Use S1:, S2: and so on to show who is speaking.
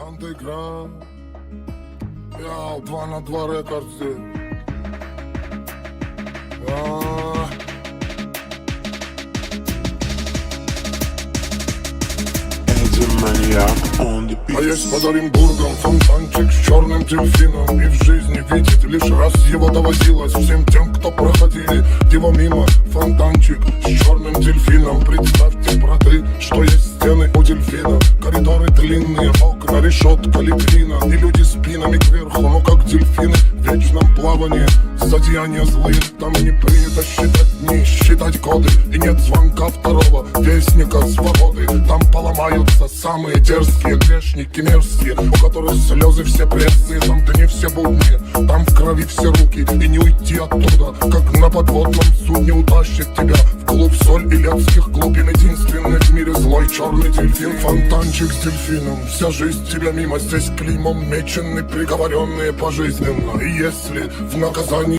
S1: Андеграунд. Я два на два рекордси. А, А
S2: beat
S1: есть под Оренбургом фонтанчик с черным дельфином И в жизни видеть лишь раз его доводилось Всем тем, кто проходили его мимо Фонтанчик с черным дельфином Представьте, браты, что есть стены у дельфина. Коридоры длинные, окна, решетка, литвина И люди спинами кверху, ну как дельфины В вечном плавании. Зодеяния злые, там не принято считать дни, считать годы. И нет звонка второго вестника свободы. Там поломаются самые дерзкие грешники мерзкие У которых слезы все пресные, там дни все будние. Там в крови все руки, и не уйти оттуда Как на подводном судне утащит глубин Единственный в мире злой черный дельфин. Фонтанчик с дельфином, вся жизнь тебя мимо. Здесь клеймом мечены, приговоренные пожизненно. И если в наказании